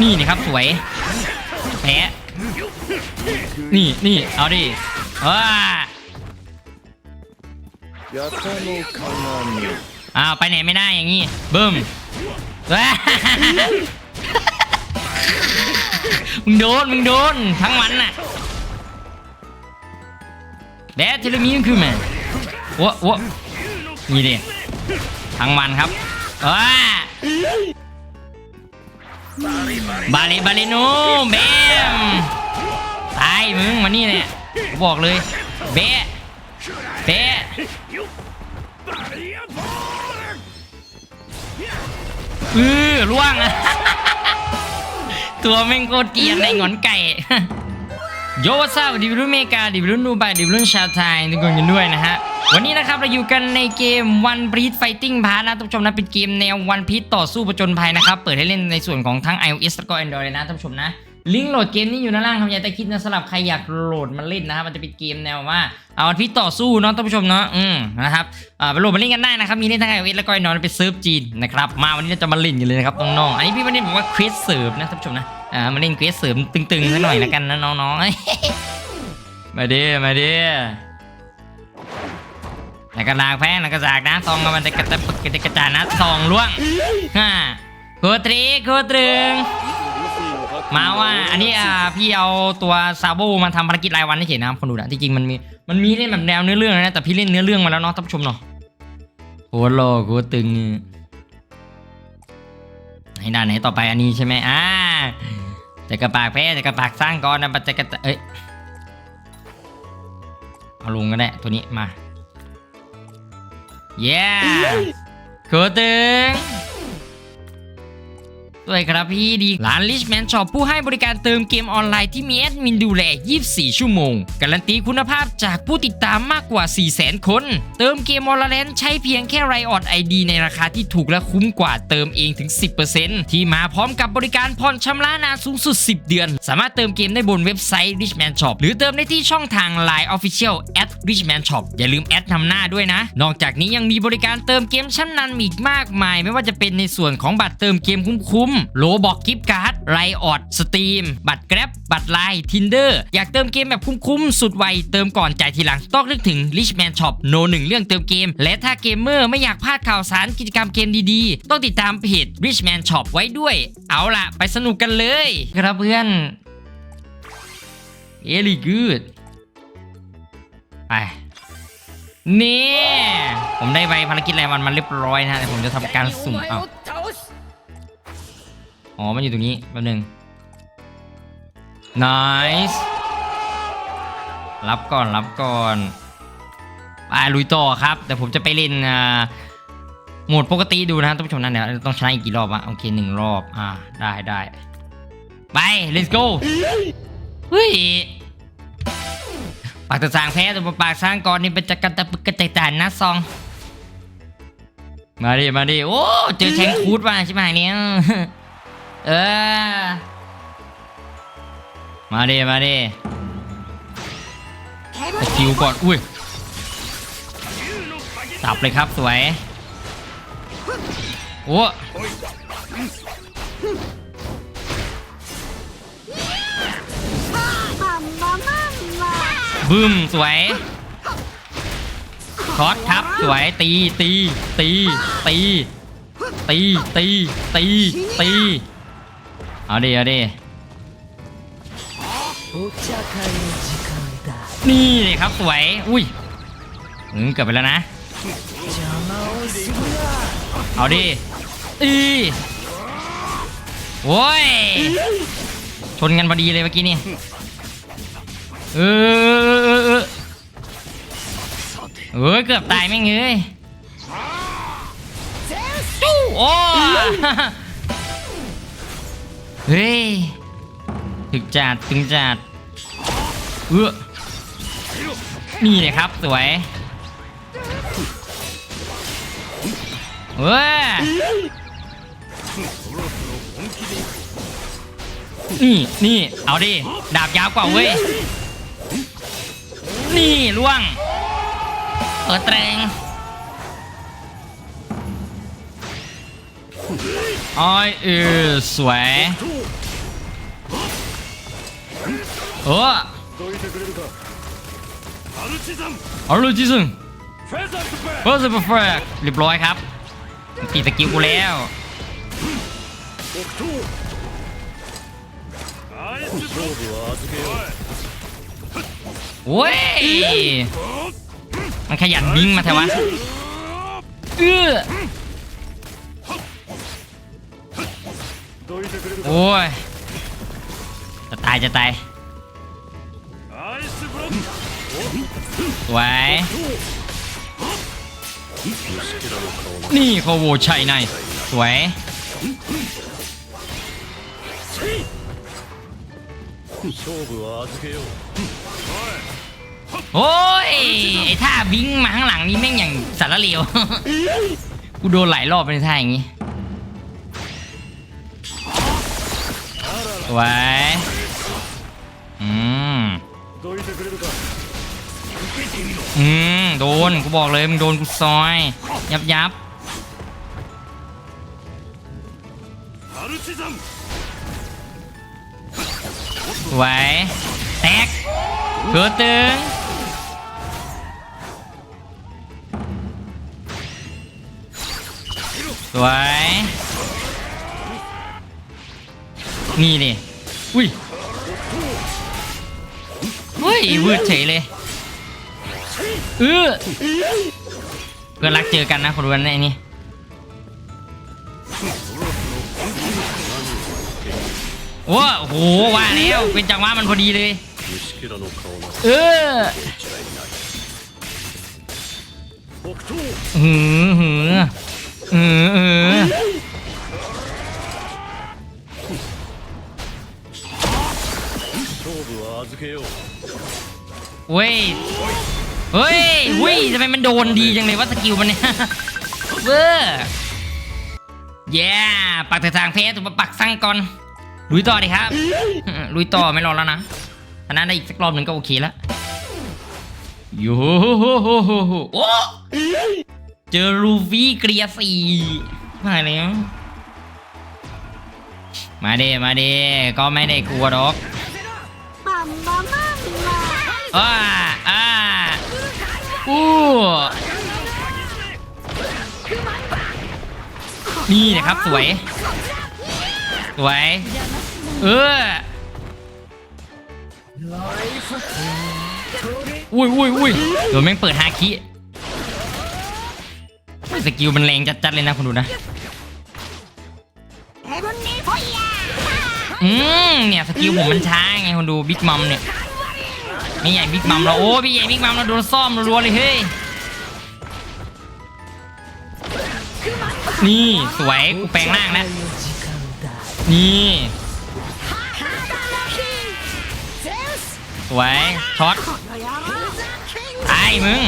นี่นี่ครับสวยแพ้นี่นี่เอาดิว้าอ้าวไปไหนไม่ได้อย่างงี้บึ้มว้ามึงโดนมึงโดนทั้งวันน่ะแดดเทเลมีนคือแม่วะวะนี่ดิทั้งวันครับว้า บาเลบาเลโนเบมตายมึงมานี่เนี่ยกูบอกเลยเบะเบะเออล่วงอะตัวแม่งโคตรเกียนในหงอนไก่โยวัสดีวิรุเมกาดิวิรุนูบายดิวิรุนชาไทยทุกคนกันด้วยนะฮะ วันนี้นะครับเราอยู่กันในเกม One Piece Fighting Pass นะท่านผู้ชมนะเป็นเกมแนว One Piece ต่อสู้ประจนภัยนะครับ เปิดให้เล่นในส่วนของทั้ง iOS แล้วก็ Android เลยนะท่านผู้ชมนะ ลิงก์โหลดเกมนี้อยู่ด้านล่างคำยายใต้คลิปนะสำหรับใครอยากโหลดมาเล่นนะครับมันจะเป็นเกมแนวว่าเอาพิษต่อสู้เนาะท่านผู้ชมเนาะอืมนะครับอ่าไปโหลดมาเล่นกันได้นะครับมีเล่นทั้งไอโอเอสแล้วก็ไอนอนเป็นเซิร์ฟจีนนะครับมาวันนี้เราจะมาเล่นกันเลยนะครับน้องๆอันนี้พี่วันนี้บอกว่าเควสเสริมนะท่านผู้ชมนะอ่ามาเล่นเควสเสริมตึงๆสักหน่อยละกันนะน้องๆมาดิมาดิ แล้วก็ลากแพงแล้วก็จากนะซองมันจะกระตะปึกกระจกระจายนะซองล่วงฮ่าโคตรีโคตรึง มาว่าอันนี้อ่าพี่เอาตัวซาโบมาทำภารกิจรายวันให้เฉยนะครับคนดูนะที่จริงมันมีมันมีเล่นแบบแนวเนื้อเรื่องนะแต่พี่เล่นเนื้อเรื่องมาแล้วเนาะท่านผู้ชมเนาะโคตรโลโคตรตึงให้ด่านไหนต่อไปอันนี้ใช่ไหมอ่าจะกระปากแพ้จะกระปากสร้างก่อนนะจะกระเอ้ยเอาลงก็ได้ตัวนี้มา Yeah! 고등! ด้วยครับพี่ดีร้าน Richman Shop ผู้ให้บริการเติมเกมออนไลน์ที่มีแอดมินดูแล 24 ชั่วโมง การันตีคุณภาพจากผู้ติดตามมากกว่า 400,000 คน เติมเกมออนไลน์ใช้เพียงแค่ไรออดไอดีในราคาที่ถูกและคุ้มกว่าเติมเองถึง 10%ที่มาพร้อมกับบริการผ่อนชำระนานสูงสุด 10 เดือน สามารถเติมเกมได้บนเว็บไซต์ Richman Shop หรือเติมได้ที่ช่องทาง Line Official at Richman Shop อย่าลืมแอดนำหน้าด้วยนะ นอกจากนี้ยังมีบริการเติมเกมชั้นนำอีกมากมาย ไม่ว่าจะเป็นในส่วนของบัตรเติมเกมคุ้มๆโลบอกกิฟต์การ์ดไรออดสตรีม บัตรแกร็บบัตรไลน์ทินเดอร์อยากเติมเกมแบบคุ้มๆ สุดไว เติมก่อนจ่ายทีหลัง ต้องนึกถึง Richman Shop โนหนึ่งเรื่องเติมเกม และถ้าเกมเมอร์ไม่อยากพลาดข่าวสารกิจกรรมเกมดีๆ ต้องติดตามเพจ Richman Shop ไว้ด้วย เอาล่ะ ไปสนุกกันเลย ครับเพื่อนเอลี่กูดไปนี่ ผมได้ใบภารกิจรายวันมาเรียบร้อยนะแต่ผมจะทำการสุ่มเอา อ๋อ มันอยู่ตรงนี้แป๊บหนึง nice รับก่อนรับก่อนไปลุยต่อครับ แต่ผมจะไปเล่นอ่าโหมดปกติดูนะครับท่านผู้ชมนะเดี๋ยวต้องชนะอีกกี่รอบวะโอเคหนึ่งรอบอ่าได้ได้ไป let's go เฮ้ยปากตะสางแพ้แต่ปากสร้างก่อนนี่เป็นจักรตะปึกกระจายตานนะซอง มาดิมาดิโอ้เจอแชงคูดมาใช่ไหมเนี่ย เออ มาดิมาดิสกิลก่อน อุ้ยตับเลยครับสวย โอ้บึ้มสวยช็อตครับสวยตีตีตีตีตีตีตีตี เอาดิเอาดินี่เลยครับสวย อุ้ยอืมเกือบไปแล้วนะ เอาดิอีโว้ย ชนกันพอดีเลยเมื่อกี้นี่ เออเออเกือบตายไม่เงยโอ้ ฮ้ยถึกจัดถึงจัดเออนี่เลยครับสวยเว้ยนี่นี่เอาดิ ดาบยาวกว่าเว้ย นี่ล่วงเออแตรง อ้อยอือสวยโอ้อารูจิซึงเฟิร์สเฟรกเรีบร้อยครับตีสกิลกูแล้วโวยมันขยันยิงมาแถวะ โอ้ยจะตายจะตายสวยนี่เขาโวชัยนายสวยโอ้ยไอ้ท่าบิงมาข้างหลังนี้แม่งอย่างสารเลวกูโดนหลายรอบเป็นท่าอย่างนี้ ไว้อืมอืมโดนกูบอกเลยมึงโดนกูซอย ยับยับไว้แตกเกิดตึงสวย นี่เลยอุ้ยอุ้ยวืดเฉยเลยเออเพื่อนรักเจอกันนะคนวันนี้ว้าโหว่าแล้วเป็นจังหวะมันพอดีเลยเออหือหือหือ เว้ย เฮ้ยเฮ้ยทำไมมันโดนดีจังเลยวะสกิลมันเนี่ยเวอร์เย้ปักแต่ทางเพชถูกปักสั่งก่อน ลุยต่อดีครับ ลุยต่อไม่รอแล้วนะท่านั้นได้อีกสักรอบหนึ่งก็โอเคแล้วโยโหโหโหโหเจอรูฟี่เกลียร์สี่มาเลยมาเดมาเดก็ไม่ได้กลัวดอก อ่าอ่าอู้นี่นะครับสวย สวย เอออุ้ยอุ้ยอุ้ยโดนแม่งเปิดฮาคิสกิลมันแรงจัดๆเลยนะคุณดูนะ อืมเนี่ยสกิลผมมันช้าไงคุณดูบิ๊กมัมเนี่ย พี่ใหญ่บิ๊กมัมเราโอ้พี่ใหญ่บิ๊กมัมเราโดนซ่อมรัวๆเลยเฮ้ยนี่สวยกูแปลงร่างนะนี่สวยช็อตไอ้มึง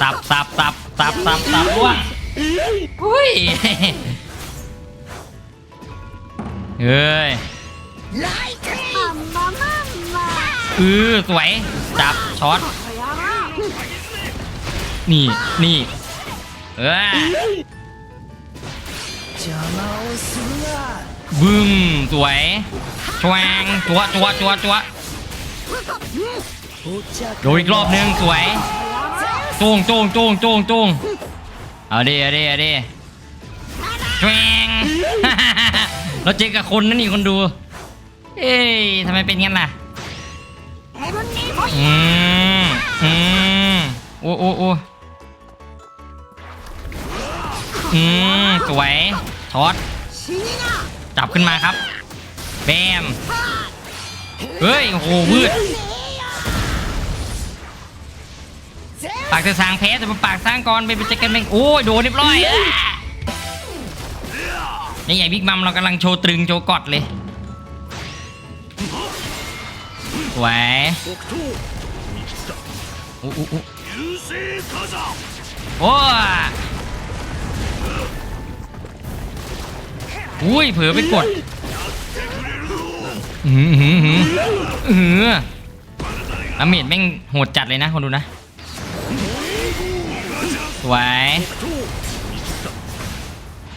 สับสับสับสับสับสับวะอุ้ยเฮ้ย อือสวย จับช็อต นี่นี่เออบึ้มสวยชวงจัวจัวจัวจัวโดนอีกรอบหนึ่งสวยจงจงจงจงจงเอาดิเอาดิเอาดิชวงเราเจอกับคนนั่นนี่คนดู เอ้ยทำไมเป็นงั้นล่ะอืมอืมอ้อ้อ้อืมสวยช็อตจับขึ้นมาครับแบมเฮ้ยโอ้โหมืดปากจะสางแพ้แต่ปากสร้างก่อนไปไปเจอกันเองโอ้ยโดนเรียบร้อยนี่ใหญ่บิ๊กมัมเรากำลังโชว์ตรึงโชว์กอดเลย วยโอ้โอ้อุ้ยเผลอไปกดอืมอืมอืมอืมดาเมจแม่งโหดจัดเลยนะคนดูนะสวย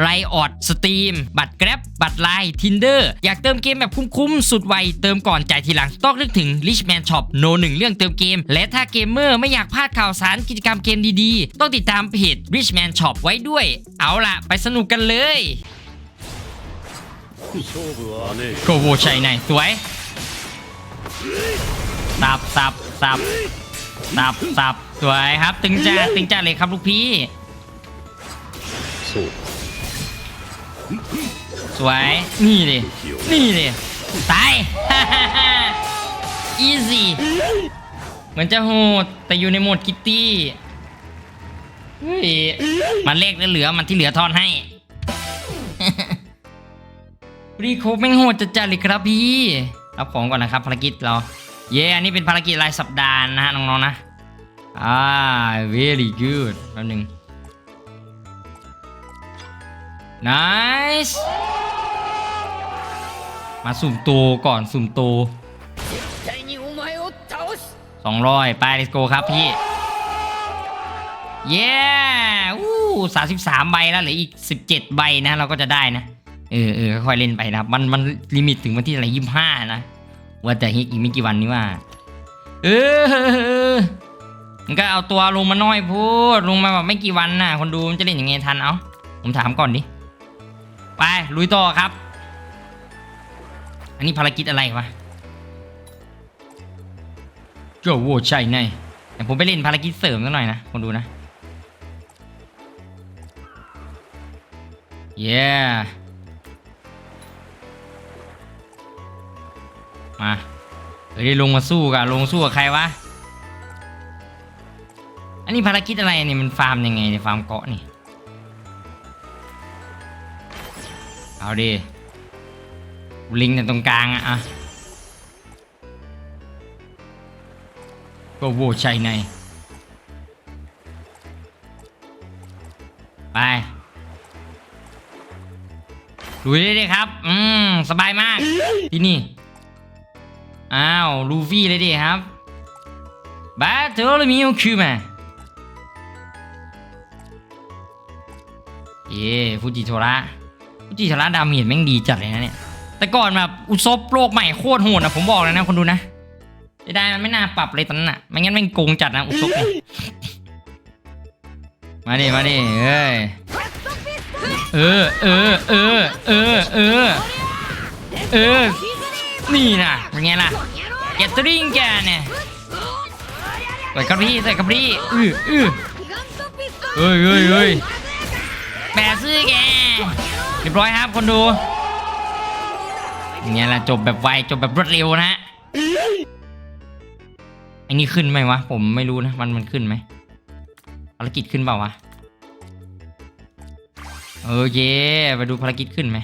ไรออดสตรีมบัตรแกร็บบัตรไลน์ทินเดอร์อยากเติมเกมแบบคุ้มๆ สุดไว เติมก่อนจ่ายทีหลัง ต้องนึกถึง Richman Shop โนหนึ่งเรื่องเติมเกม และถ้าเกมเมอร์ไม่อยากพลาดข่าวสารกิจกรรมเกมดีๆ ต้องติดตามเพจ Richman Shop ไว้ด้วย เอาล่ะ ไปสนุกกันเลยโกโวชัยไหนสวยสับสับสับสับสับสวยครับ ตึงจ้าตึงจ้าเลยครับลูกพี่ สวย นี่ดิ นี่ดิ ตาย อีซี่เหมือนจะโหด แต่อยู่ในโหมดคิตตี้มันเลขเหลือมันที่เหลือทอนให้รีโคฟแม่งโหดจัดๆเลยครับพี่รับของก่อนนะครับภารกิจเรา เย้อันนี้เป็นภารกิจรายสัปดาห์นะฮะน้องๆนะ อ่า very good แป๊บนึง nice มาสุ่มโตก่อนสุ่มโตสองร้อยไปเลสโกครับพี่ เย้อู้สามสิบสามใบแล้วหรืออีกสิบเจ็ดใบนะ เราก็จะได้นะ เออเออค่อยเล่นไปนะมันมันลิมิตถึงวันที่อะไรยี่สิบห้านะ ว่าแต่อีกไม่กี่วันนี้ว่า เออมันก็เอาตัวลงมาน้อยพูด ลงมาแบบไม่กี่วันน่ะ คนดูมันจะเล่นยังไงทันเอาผมถามก่อนดิ ไปลุยต่อครับ อันนี้ภารกิจอะไรวะโจโวใช่ไงแต่ผมไปเล่นภารกิจเสริมสักหน่อยนะคนดูนะเย้มาเฮ้ยลงมาสู้กันลงสู้กับใครวะ อันนี้ภารกิจอะไรเนี่ยมันฟาร์มยังไงเนี่ยฟาร์มเกาะนี่ เอาดิลิงก์แต่ตรงกลางอะอะก็โวชัยใน ไปลุยเลยครับ อืม สบายมาก ที่นี่ อ้าว ลูฟี่เลยดิครับบาโตลมิโอคิมาเย่ฟูจิโทระ จิโทระดาเมจแม่งดีจัดเลยนะเนี่ย แต่ก่อนแบบอุซบโลกใหม่โคตรโหดนะผมบอกเลยนะคนดูนะจะได้มันไม่น่าปรับเลยตอนนั้นอะไม่งั้นแม่งโกงจัดนะอุซบเนี่ยมาดิมาดิเอ้ยเออเออเออเออเออเออนี่นะเป็นไงล่ะแกตริงแกเนี่ยใส่กระพี่ใส่กระพี่อืออือเฮ้ยเฮ้ยเฮ้ยแปะซื้อแก เรียบร้อยครับคนดูอย่างเงี้ยละจบแบบไวจบแบบรวดเร็วนะฮะอ้นี่ขึ้นไหมวะ ผมไม่รู้นะมันมันขึ้นไหมภารกิจขึ้นเปล่าวะโอเคไปดูภารกิจขึ้นไหม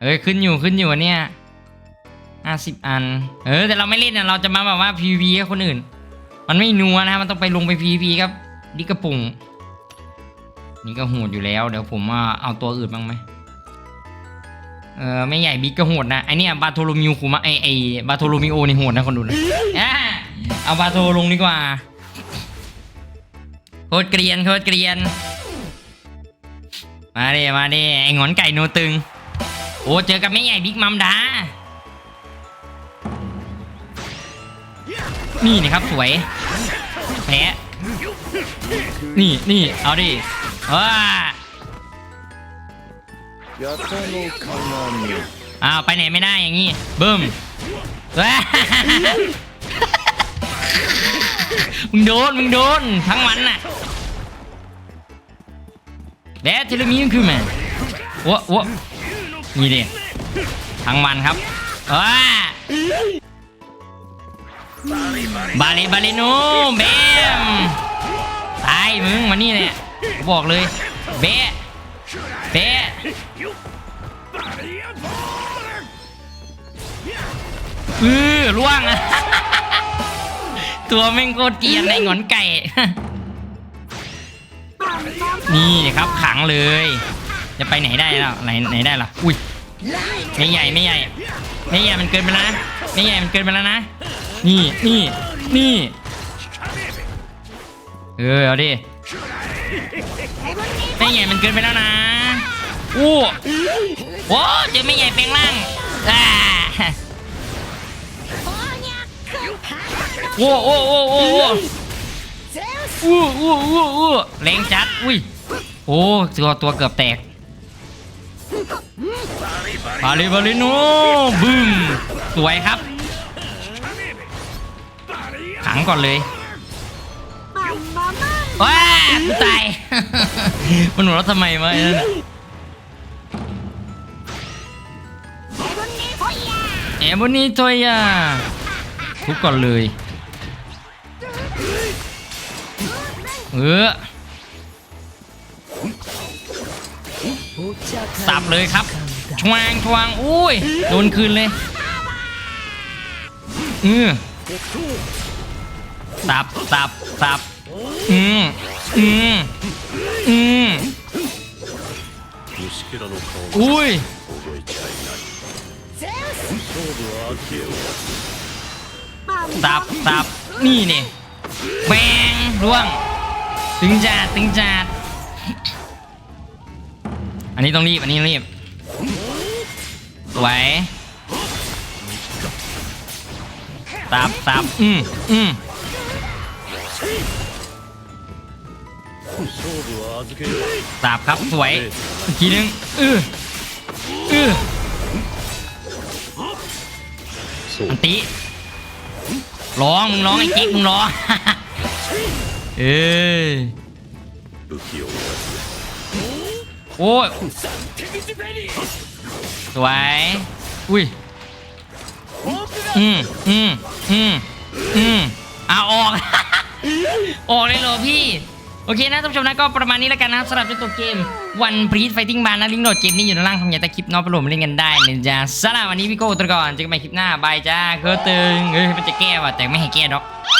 เอ้ยขึ้นอยู่ขึ้นอยู่อันเนี่ยห้าสิบอัน เออแต่เราไม่เล่นนะเราจะมาแบบว่า PVP ให้คนอื่น มันไม่นัวนะมันต้องไปลงไป PVP ครับดิกระปุ่ง นี่ก็โหดอยู่แล้ว เดี๋ยวผมว่าเอาตัวอื่นบ้างไหมเออไม่ใหญ่บิ๊กก็โหดนะไอเนี่ยบาโทโลมิวคุมาไอไอบาโทโลมิโอนี่โหดนะคนดูนะเอาบาโทลงดีกว่าโคตรเกรียนโคตรเกรียน มาดิมาดิไอหงอนไก่โนตึง โอ้เจอกับแม่ใหญ่บิ๊กมัมดา นี่นะครับสวยแพ้นี่นี่เอาดิ อ้าอ้าวไปไหนไม่ได้อย่างงี้บึ้มว้ามึงโดนมึงโดนทั้งวันน่ะแล้วเทเลมีนคือนมาวะวะนี่ดิทั้งวันครับว้าบาลีบาลีนูเบมตายมึงมานี่เนี่ย บอกเลยเบะเบะอือล่วงอะตัวแม่งโคตรเกียนในหงอนไก่ นี่ครับขังเลย จะไปไหนได้แล้วไหนไหนได้ล่ะอุ้ยไม่ใหญ่ไม่ใหญ่ไม่ใหญ่มันเกินไปแล้วนะไม่ใหญ่มันเกินไปแล้วนะ นี่นี่นี่ เออเอาดิ ไม่ใหญ่มันเกินไปแล้วนะอู้โอ้เจอไม่ใหญ่แปลงร่างอ่าโอ้โอ้โอ้โอ้โอ้อู้อู้อู้อู้แรงจัดอุ้ยโอ้ตัวตัวเกือบแตกบาลิบาลิโนบึ้มสวยครับขังก่อนเลย ว้ากูตาย มันหนูรถทำไมวะไอ้นั่นน่ะเอมบนี่ทอยาทุบก่อนเลย เออสับเลยครับชวางชวางอุ้ย โดนคืนเลยเออสับสับสับ อืมอืมอุ้ยตับตับนี่เนี่ยแบงร่วง ตึงจัดตึงจัดอันนี้ต้องรีบ อันนี้รีบไหวตับตับอืมอืม สาบครับสวย อีกทีนึงเออเออันติร้องมึงร้องไอ้กิ๊กมึงร้องเออโอ้ยสวยอุ้ยอืมอืมอืมอืมอาออก ออกเลยเหรอพี่ โอเคนะท่านผู้ชมนะก็ประมาณนี้แล้วกันนะครับสำหรับเจ้าตัวเกมวันพรีสไฟติ้งบาร์นะลิงก์โหลดเกมนี้อยู่ด้านล่างทำอยากจะคลิปเนอกไปโหลดมเล่นกันได้นะจ๊ะสำหรับวันนี้พี่โก้ตัวก่อนเจอกันใหม่คลิปหน้าบายจ้าเคอตึงเฮ้ยมันจะแก้ว่ะแต่ไม่ให้แก้ดอก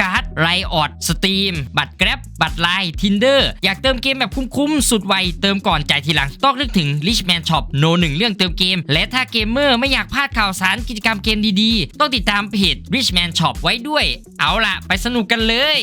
การ์ดไรออดสตรีมบัตรแกร็บบัตรไลน์ทินเดอร์อยากเติมเกมแบบคุ้มๆ สุดไว เติมก่อนจ่ายทีหลัง ต้องนึกถึง Richman Shop โนหนึ่งเรื่องเติมเกม และถ้าเกมเมอร์ไม่อยากพลาดข่าวสารกิจกรรมเกมดีๆ ต้องติดตามเพจ Richman Shop ไว้ด้วย เอาล่ะ ไปสนุกกันเลย